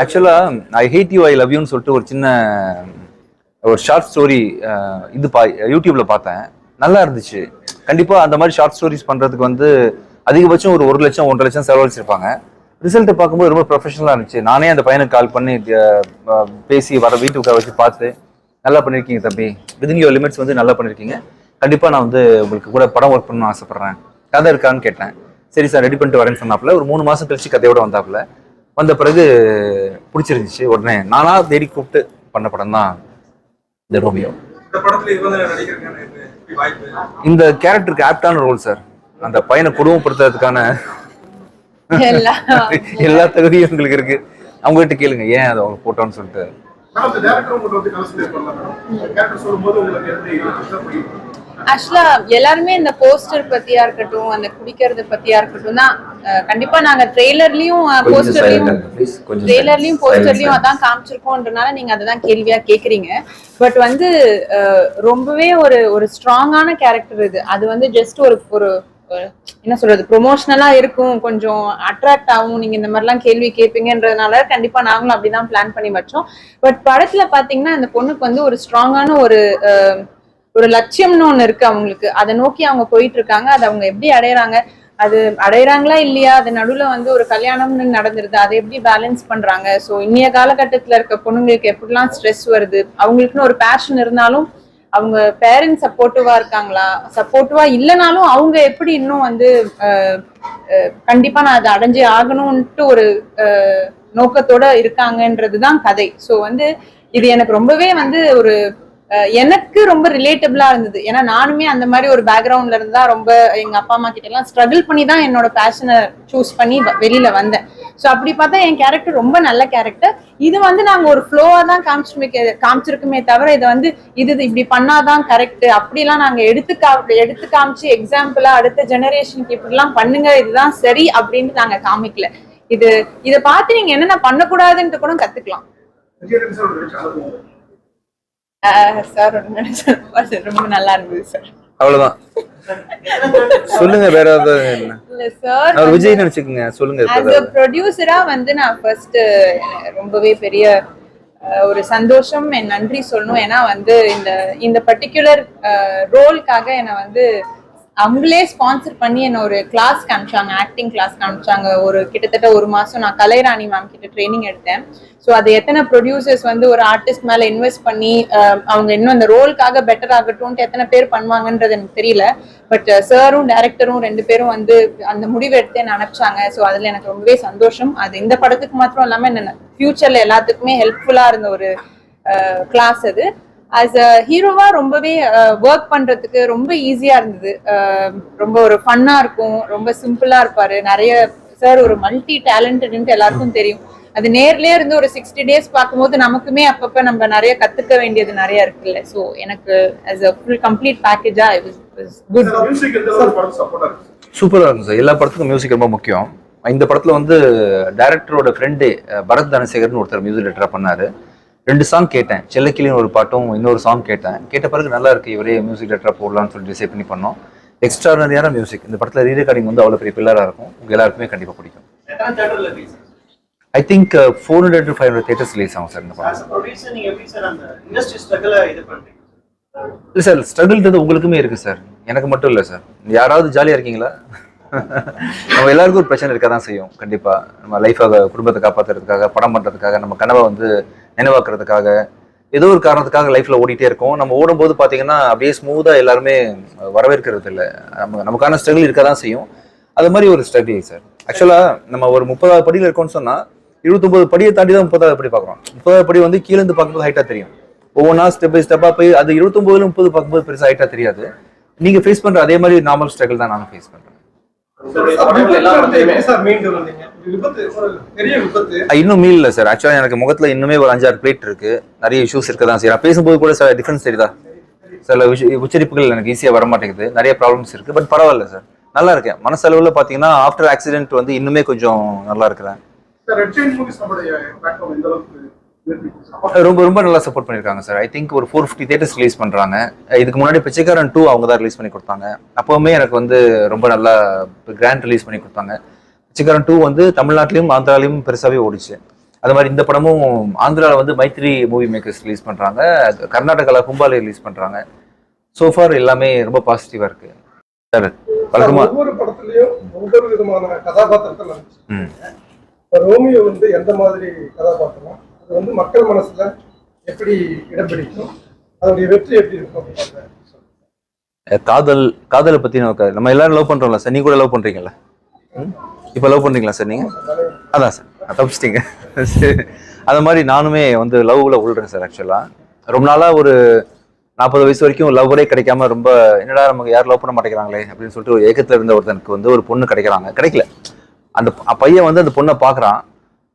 ஆக்சுவலாக I hate you I love யூன்னு சொல்லிட்டு ஒரு சின்ன ஒரு ஷார்ட் ஸ்டோரி இது பா யூடியூப்ல பார்த்தேன். நல்லா இருந்துச்சு. கண்டிப்பாக அந்த மாதிரி ஷார்ட் ஸ்டோரிஸ் பண்ணுறதுக்கு வந்து அதிகபட்சம் ஒரு ஒரு லட்சம் ஒன்றரை லட்சம் செலவழிச்சிருப்பாங்க. ரிசல்ட்டை பார்க்கும்போது ரொம்ப ப்ரொஃபஷனலாக இருந்துச்சு. நானே அந்த பையனுக்கு கால் பண்ணி பேசி வர வீட்டுக்கு வச்சு பார்த்து நல்லா பண்ணியிருக்கீங்க தம்பி. விதின் யோர் லிமிட்ஸ் வந்து நல்லா பண்ணியிருக்கீங்க கண்டிப்பாக நான் வந்து உங்களுக்கு கூட படம் ஒர்க் பண்ணணும்னு ஆசைப்பட்றேன். கதை இருக்கான்னு கேட்டேன். சரி சார் ரெடி பண்ணிட்டு வரேன்னு சொன்னாப்புல. ஒரு மூணு மாதம் கழிச்சு கதையோட வந்தாப்புல. வந்த பிறகு பிடிச்சிருந்துச்சு உடனே. நானா தேடி கூப்பிட்டு பண்ண படம் தான் இந்த ரோமியோ. இந்த கேரக்டருக்கு ஆப்டான ரோல் சார். அந்த பையனை குடும்பப்படுத்துறதுக்கான எல்லா தகுதியும் உங்களுக்கு இருக்கு. அவங்ககிட்ட கேளுங்க ஏன் அதை அவங்க போட்டோன்னு சொல்லிட்டு. ஆக்சுவலா எல்லாருமே இந்த போஸ்டர் பத்தியா இருக்கட்டும் அந்த குடிக்கிறது பத்தியா இருக்கட்டும் தான் கண்டிப்பா நாங்க ட்ரெய்லர்லயும் போஸ்டர்லயும் ட்ரெய்லர்லயும். போஸ்டர்லயும். அதான் காமிச்சிருக்கோன்றனால நீங்க அததான் கேள்வியா கேக்குறீங்க பட் வந்து ரொம்பவே ஒரு ஒரு ஸ்ட்ராங்கான கேரக்டர் இது அது வந்து ஜஸ்ட் ஒரு ஒரு என்ன சொல்றது ப்ரொமோஷனலா இருக்கும் கொஞ்சம் அட்ராக்ட் ஆகும் நீங்க இந்த மாதிரிலாம் கேள்வி கேட்பீங்கன்றதுனால கண்டிப்பா நாங்களும் அப்படிதான் பிளான் பண்ணி வச்சோம் பட் படத்துல பாத்தீங்கன்னா அந்த பொண்ணுக்கு வந்து ஒரு ஸ்ட்ராங்கான ஒரு ஒரு லட்சியம்னு ஒண்ணு இருக்கு அவங்களுக்கு. அதை நோக்கி அவங்க போயிட்டு இருக்காங்க அதை அவங்க எப்படி அடையறாங்க? அது அடையறாங்களா இல்லையா? அது நடுவுல வந்து ஒரு கல்யாணம்னு நடந்துருது. அதை எப்படி பேலன்ஸ் பண்றாங்க? ஸோ இன்னைய காலகட்டத்துல இருக்க பொண்ணுங்களுக்கு எப்படிலாம் ஸ்ட்ரெஸ் வருது? அவங்களுக்குன்னு ஒரு பேஷன் இருந்தாலும் அவங்க பேரண்ட்ஸ் சப்போர்ட்டிவா இருக்காங்களா? சப்போர்ட்டிவா இல்லைனாலும் அவங்க எப்படி இன்னும் வந்து கண்டிப்பா நான் அதை அடைஞ்சே ஆகணும்ட்டு ஒரு நோக்கத்தோட இருக்காங்கன்றதுதான் கதை. ஸோ வந்து இது எனக்கு ரொம்பவே வந்து ஒரு எனக்கு ரொம்ப ரிலேட்டபிளா இருந்தது. ஏன்னா நானுமே அந்த மாதிரி ஒரு பேக்ரவுண்ட்ல இருந்தா ரொம்ப எங்க அப்பா அம்மா கிட்ட எல்லாம் ஸ்ட்ரகிள் பண்ணி தான் என்னோட பேஷனை சூஸ் பண்ணி வெளியில வந்தேன். ஸோ அப்படி பார்த்தா என் கேரக்டர் ரொம்ப நல்ல கேரக்டர் இது வந்து நாங்க ஒரு ஃப்ளோவா தான் காமிச்சிருமே காமிச்சிருக்குமே தவிர இதை வந்து இது இது இப்படி பண்ணாதான் கரெக்ட் அப்படிலாம் நாங்க எடுத்து கா எடுத்து காமிச்சு எக்ஸாம்பிளா அடுத்த ஜெனரேஷனுக்கு இப்படிலாம் பண்ணுங்க இதுதான் சரி அப்படின்னு நாங்க காமிக்கல. இது இதை பார்த்து நீங்க என்னென்ன பண்ணக்கூடாதுன்ட்டு கூட கத்துக்கலாம். சார் ரொம்ப நல்லா இருந்தது சார் அவ்வளவுதான். சொல்லுங்க வேற ஏதாவது விஜய் நினைச்சுக்கோங்க சொல்லுங்க. ப்ரொடியூசரா வந்து நான் ஃபர்ஸ்ட் ரொம்பவே பெரிய ஒரு சந்தோஷம் என் நன்றி சொல்லணும். ஏன்னா வந்து இந்த இந்த பர்டிகுலர் ரோலுக்காக என்னை வந்து அவங்களே ஸ்பான்சர் பண்ணி என்ன ஒரு கிளாஸ் காமிச்சாங்க ஆக்டிங் கிளாஸ் காமிச்சாங்க ஒரு கிட்டத்தட்ட ஒரு மாசம் நான் கலைராணி மேம் கிட்ட ட்ரைனிங் எடுத்தேன். ஸோ அது எத்தனை ப்ரொடியூசர்ஸ் வந்து ஒரு ஆர்டிஸ்ட் மேல இன்வெஸ்ட் பண்ணி அவங்க இன்னும் அந்த ரோலுக்காக பெட்டர் ஆகட்டும்ட்டு எத்தனை பேர் பண்ணுவாங்கன்றது எனக்கு தெரியல. பட் சாரும் டேரக்டரும் ரெண்டு பேரும் வந்து அந்த முடிவு எடுத்து என்ன அனுப்பிச்சாங்க ஸோ அதுல எனக்கு ரொம்பவே சந்தோஷம். அது இந்த படத்துக்கு மாத்திரம் இல்லாம என்ன ஃபியூச்சர்ல எல்லாத்துக்குமே ஹெல்ப்ஃபுல்லா இருந்த ஒரு கிளாஸ் அது. ஆஸ் அ ஹீரோவா ரொம்பவே ஒர்க் பண்றதுக்கு ரொம்ப ஈஸியா இருந்தது. ரொம்ப ஒரு ஃபன்னா இருக்கும். ரொம்ப சிம்பிளா இருப்பாரு. நிறைய சார் ஒரு மல்டி டேலண்டட்ன்ட்டு எல்லாருக்கும் தெரியும். அது நேர்லயே இருந்து ஒரு சிக்ஸ்டி டேஸ் பார்க்கும்போது நமக்குமே அப்பப்ப நம்ம நிறைய கத்துக்க வேண்டியது நிறைய இருக்குல்ல. ஸோ எனக்கு ஆஸ் அ ஃபுல் கம்ப்ளீட் பேக்கேஜா குட் மியூசிக் எந்த அளவுக்கு படம் சப்போர்ட்டா இருக்கு? சூப்பரா இருக்கும் சார் எல்லா படத்துக்கும் மியூசிக் ரொம்ப முக்கியம். இந்த படத்துல வந்து டைரக்டரோட ஃப்ரெண்டு பரத் தனசேகர்னு ஒருத்தர் மியூசிக் டேரக்டரா பண்ணாரு. ரெண்டு சாங் கேட்டேன். செல்லக்கிளின்னு ஒரு பாட்டும் இன்னொரு சாங் கேட்டேன். கேட்ட பிறகு நல்லா இருக்கு இவரே மியூசிக் டேரக்டரா போடலாம்னு சொல்லி டிசைட் பண்ணி பண்ணோம். எக்ஸ்ட்ரானரியான மியூசிக் இந்த படத்துல ரீ ரெக்கார்டிங் வந்து அவ்வளவு பெரிய பில்லரா இருக்கும். உங்க எல்லாருக்குமே கண்டிப்பா பிடிக்கும். I think four hundred to five hundred theaters release ஆகும் சார் இந்த படம். இல்லை சார் ஸ்ட்ரகிள்ன்றது உங்களுக்குமே இருக்கு சார் எனக்கு மட்டும் இல்லை சார் யாராவது ஜாலியாக இருக்கீங்களா? நம்ம எல்லாருக்கும் ஒரு பிரச்சனை இருக்க தான் செய்யும் கண்டிப்பா. நம்ம லைஃபாக குடும்பத்தை காப்பாத்துறதுக்காக படம் பண்றதுக்காக நம்ம கனவை வந்து நினைவாக்குறதுக்காக ஏதோ ஒரு காரணத்துக்காக லைஃப்பில் ஓடிட்டே இருக்கும். நம்ம ஓடும்போது பார்த்தீங்கன்னா அப்படியே ஸ்மூத்தாக எல்லாருமே வரவேற்கிறது இல்லை. நம்ம நமக்கான ஸ்ட்ரகிள் இருக்க தான் செய்யும். அது மாதிரி ஒரு ஸ்ட்ரகிள் சார் ஆக்சுவலாக நம்ம ஒரு முப்பதாவது படியில் இருக்கோம்னு சொன்னால் இருபத்தொம்பது படியை தாண்டி தான் முப்பதாவது படி பார்க்குறோம் முப்பதாவது படி வந்து கீழே இருந்து பார்க்கும்போது ஹைட்டாக தெரியும். ஒவ்வொன்றா ஸ்டெப் பை ஸ்டெப்பாக போய் அது இருபத்தொன்பதுல முப்பது பார்க்கும்போது பெருசாக ஹைட்டாக தெரியாது. நீங்கள் ஃபேஸ் பண்ணுற அதே மாதிரி நார்மல் ஸ்ட்ரகிள் தான் நானும் ஃபேஸ் பண்ணுறேன் இன்னும் மீள் இல்லை சார். ஆக்சுவலாக எனக்கு முகத்துல இன்னுமே ஒரு அஞ்சாறு பிளேட் இருக்கு. நிறைய இஷ்யூஸ் இருக்க தான் நான் பேசும்போது கூட சில டிஃபரன்ஸ் தெரியுதா சில விஷய உச்சரிப்புகள் எனக்கு ஈஸியாக வர மாட்டேங்குது. நிறைய ப்ராப்ளம்ஸ் இருக்கு. பட் பரவாயில்ல சார். நல்லா இருக்கேன். மனசளவில் பார்த்தீங்கன்னா ஆஃப்டர் ஆக்சிடென்ட் வந்து இன்னுமே கொஞ்சம் நல்லா இருக்கிறேன். ரொம்ப ரொம்ப நல்லா சப்போர்ட் பண்ணியிருக்காங்க சார் ஐ திங்க் ஒரு ஃபோர் ஃபிஃப்டி தேட்டர்ஸ் ரிலீஸ் பண்ணுறாங்க இதுக்கு முன்னாடி பிச்சைக்காரன் டூ அவங்க தான் ரிலீஸ் பண்ணி கொடுத்தாங்க. அப்போவுமே எனக்கு வந்து ரொம்ப நல்லா கிராண்ட் ரிலீஸ் பண்ணி கொடுத்தாங்க. பிச்சைக்காரன் டூ வந்து தமிழ்நாட்டிலையும் ஆந்திராலையும் பெருசாகவே ஓடிச்சு. அது மாதிரி இந்த படமும் ஆந்திராவில் வந்து மைத்ரி மூவி மேக்கர்ஸ் ரிலீஸ் பண்ணுறாங்க கர்நாடகாவில் கும்பாலே ரிலீஸ் பண்ணுறாங்க சோஃபார் எல்லாமே ரொம்ப பாசிட்டிவாக இருக்கு. சார் வழக்கமாக ஒவ்வொரு படத்துலயும் ஒவ்வொரு விதமான கதாபாத்திரத்தை நடிச்சு ம். இப்ப ரோமியோ வந்து எந்த மாதிரி கதாபாத்திரம்? அது வந்து மக்கள் மனசுல எப்படி இடம் பிடிக்கும் அதனுடைய வெற்றி எப்படி இருக்கும் காதல் காதலை பத்தி நமக்கு நம்ம எல்லாரும் லவ் பண்றோம்ல சார். நீங்க கூட லவ் பண்றீங்களா ம்? இப்ப லவ் பண்றீங்களா சார் நீங்க? அதான் சார். தப்பிச்சிட்டீங்க. அது மாதிரி நானுமே வந்து லவ்ல உள்றேன் சார் ஆக்சுவலா ரொம்ப நாளா ஒரு நாற்பது வயசு வரைக்கும் லவ்வரே கிடைக்காம ரொம்ப என்னடா நமக்கு யாரும் லவ் பண்ண மாட்டேங்கிறாங்களே அப்படின்னு சொல்லிட்டு ஒரு ஏக்கத்துல இருந்த ஒருத்தனுக்கு வந்து ஒரு பொண்ணு கிடைக்கிறாங்க. கிடைக்கல. அந்த பையன் வந்து அந்த பொண்ணை பார்க்கறான்.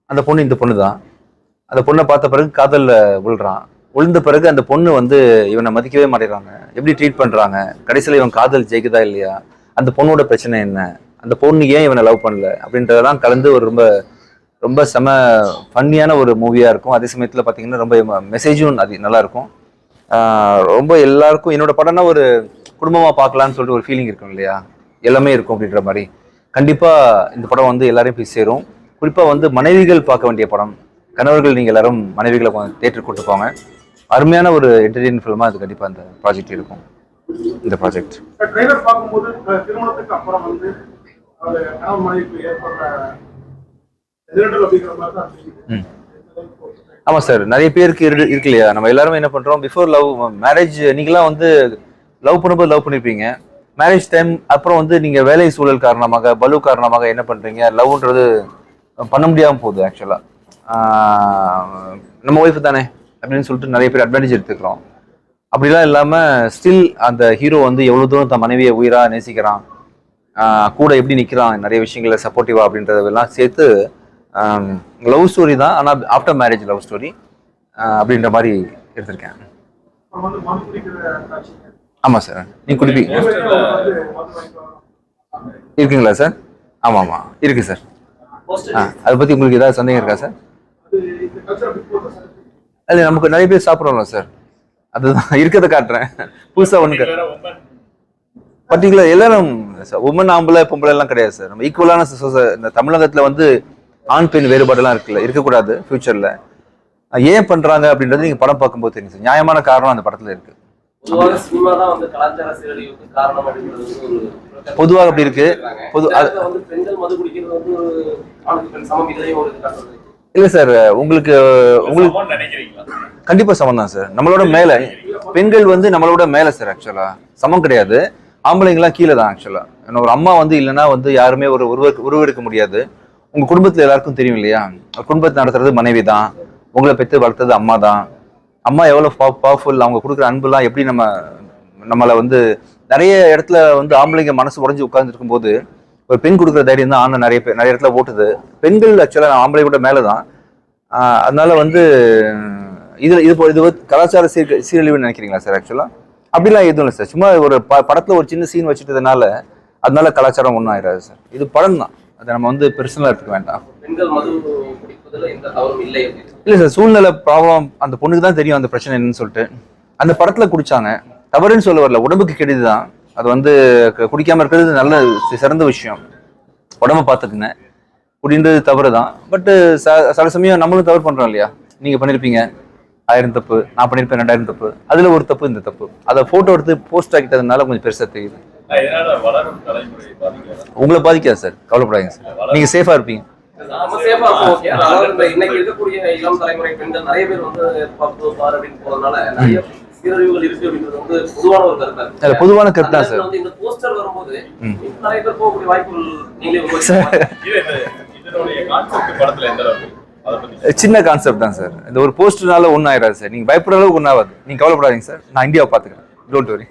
அந்த பொண்ணு இந்த பொண்ணு தான் அந்த பொண்ணை பார்த்த பிறகு காதலில் விழுறான். விழுந்த பிறகு அந்த பொண்ணு வந்து இவனை மதிக்கவே மாட்டேங்கிறாங்க. எப்படி ட்ரீட் பண்ணுறாங்க கடைசியில் இவன் காதல் ஜெயிக்குதா இல்லையா? அந்த பொண்ணோட பிரச்சனை என்ன? அந்த பொண்ணு ஏன் இவனை லவ் பண்ணல? அப்படின்றதெல்லாம் கலந்து ஒரு ரொம்ப ரொம்ப செம ஃபன்னியான ஒரு மூவியாக இருக்கும். அதே சமயத்தில் பார்த்தீங்கன்னா ரொம்ப மெசேஜும் அது நல்லாயிருக்கும் ரொம்ப எல்லாருக்கும் என்னோட படம்னா ஒரு குடும்பமாக பார்க்கலான்னு சொல்லிட்டு ஒரு ஃபீலிங் இருக்கும் இல்லையா? எல்லாமே இருக்கும் அப்படின்ற மாதிரி. கண்டிப்பாக இந்த படம் வந்து எல்லாரையும் போய் சேரும். குறிப்பாக வந்து மனைவிகள் பார்க்க வேண்டிய படம். கணவர்கள் நீங்க எல்லாரும் மனைவிகளை தேட்டர் கூட்டு போங்க. அருமையான ஒரு என்டர்டெயின் ஃபிலிமா அது கண்டிப்பா அந்த ப்ராஜெக்ட் இருக்கும். இந்த ப்ராஜெக்ட் ட்ரெய்லர் பார்க்கும்போது திருமணத்துக்கு அப்புறம் வந்து அது கணவன் மனைவிக்கு ஏற்படுற நெருடல் அப்படிங்கிற மாதிரி தான் தெரியுது. ஆமா சார் நிறைய பேருக்கு இரு- இருக்கு இல்லையா? நம்ம எல்லாரும் என்ன பண்றோம் பிஃபோர் லவ் மேரேஜ் நீங்களாம் வந்து லவ் பண்ணும்போது லவ் பண்ணிருப்பீங்க. மேரேஜ் டைம் அப்புறம் வந்து நீங்க வேலை சூழல் காரணமாக பலு காரணமாக என்ன பண்றீங்க? லவ்ன்றது பண்ண முடியாம போகுது ஆக்சுவலா நம்ம ஒய்ஃப் தானே அப்படின்னு சொல்லிட்டு நிறைய பேர் அட்வான்டேஜ் எடுத்துக்கிறோம். அப்படிலாம் இல்லாமல் ஸ்டில் அந்த ஹீரோ வந்து எவ்வளோ தூரம் தன் மனைவியை உயிராக நேசிக்கிறான்? கூட எப்படி நிற்கிறான் நிறைய விஷயங்கள சப்போர்ட்டிவா அப்படின்றதெல்லாம் சேர்த்து லவ் ஸ்டோரி தான். ஆனால் ஆஃப்டர் மேரேஜ் லவ் ஸ்டோரி அப்படின்ற மாதிரி எடுத்திருக்கேன். ஆமாம் சார் நீங்கள் குடிப்பீங்க இருக்குங்களா சார் ஆமாம் ஆமாம் இருக்கு சார் ஆ அதை பற்றி உங்களுக்கு ஏதாவது சந்தேகம் இருக்கா சார் அது நமக்கு நிறைய பேர் சாப்பிட்றோம்ல சார். அதுதான் இருக்கிறத காட்டுறேன். புதுசா ஒன்று பர்டிகுலர் எல்லாரும் உமன் ஆம்பளை பொம்பளை எல்லாம் கிடையாது சார் நம்ம ஈக்குவலான இந்த தமிழகத்துல வந்து ஆண் பெண் வேறுபாடெல்லாம் இருக்குல்ல இருக்கக்கூடாது ஃபியூச்சர்ல ஏன் பண்றாங்க அப்படின்றது நீங்க படம் பார்க்கும்போது தெரியும் சார் நியாயமான காரணம் அந்த படத்துல இருக்கு. பொதுவாக அப்படி இருக்கு. பொது பெண்கள் மது குடிக்கிறது வந்து இல்ல சார் உங்களுக்கு உங்களுக்கு கண்டிப்பா சமம் தான் சார். நம்மளோட மேல பெண்கள் வந்து நம்மளோட மேல சார் ஆக்சுவலா சமம் கிடையாது. ஆம்பளைங்களாம் கீழே தான் ஆக்சுவலா ஒரு அம்மா வந்து இல்லைன்னா வந்து யாருமே ஒரு உருவ உருவெடுக்க முடியாது. உங்க குடும்பத்துல எல்லாருக்கும் தெரியும் இல்லையா? குடும்பத்தை நடத்துறது மனைவி தான். உங்களை பெற்று வளர்த்தது அம்மா தான். அம்மா எவ்வளவு பவர்ஃபுல் அவங்க கொடுக்குற அன்புலாம் எப்படி நம்ம நம்மளை வந்து நிறைய இடத்துல வந்து ஆம்பளைங்க மனசு உடைஞ்சு உட்கார்ந்துருக்கும் போது ஒரு பெண் கொடுக்குற தைரியம் தான் ஆணை நிறைய பேர் நிறைய இடத்துல ஓட்டுது. பெண்கள் ஆக்சுவலாக ஆம்பளை கூட மேலே தான் அதனால வந்து இது இது இது கலாச்சார சீர் சீரழிவுன்னு நினைக்கிறீங்களா சார் ஆக்சுவலாக அப்படிலாம் எதுவும் இல்லை சார் சும்மா ஒரு ப படத்தில் ஒரு சின்ன சீன் வச்சுட்டதுனால அதனால கலாச்சாரம் ஒன்றும் ஆயிடாது சார் இது படம் தான். அதை நம்ம வந்து பெர்சனலாக எடுத்துக்க வேண்டாம். இல்லை சார் சூழ்நிலை ப்ராப்ளம் அந்த பொண்ணுக்கு தான் தெரியும் அந்த பிரச்சனை என்னன்னு சொல்லிட்டு. அந்த படத்தில் குடிச்சாங்க. தவறுன்னு சொல்ல வரல. உடம்புக்கு கெடுதி தான். அது வந்து க- குடிக்காம இருக்கிறது நல்ல சி- சிறந்த விஷயம். உடம்ப பார்த்துக்குங்க. குடின்றது தவறு தான் பட்டு சில சமயம் நம்மளும் தவறு பண்றோம் இல்லையா? நீங்க பண்ணிருப்பீங்க. ஆயிரம் தப்பு நான் பண்ணிருப்பேன் ரெண்டாயிரம் தப்பு. அதுல ஒரு தப்பு இந்த தப்பு. அதை போட்டோ எடுத்து போஸ்ட் ஆக்கிட்டதுனால கொஞ்சம் பெருசா தெரியுது. உங்களை பாதிக்காது சார். கவலைப்படாதீங்க சார். நீங்க சேஃபா இருப்பீங்க. இன்னைக்கு இருக்கக்கூடிய இளம் தலைமுறை பெண்கள் நிறைய பேர் வந்து பப்பு பார் அப்படின்னு போறதுனால நிறைய சீரழிவுகள் இருக்கு அப்படின்றது வந்து பொதுவான ஒரு கருத்தா பொதுவான கருத்து தான் சார். வந்து இந்த போஸ்டர் வரும்போது நிறைய பேர் போகக்கூடிய வாய்ப்புகள் நீங்களே கான்செப்ட் படத்துல எந்த அளவுக்கு? அதை பத்தி சின்ன கான்செப்ட் தான் சார். இந்த ஒரு போஸ்டர்னால ஒன்றும் ஆயிடாது சார். நீங்க பயப்படுற அளவுக்கு ஒன்றும் ஆகாது நீங்க கவலைப்படாதீங்க சார். நான் இந்தியாவை பார்த்துக்கிறேன். Don't worry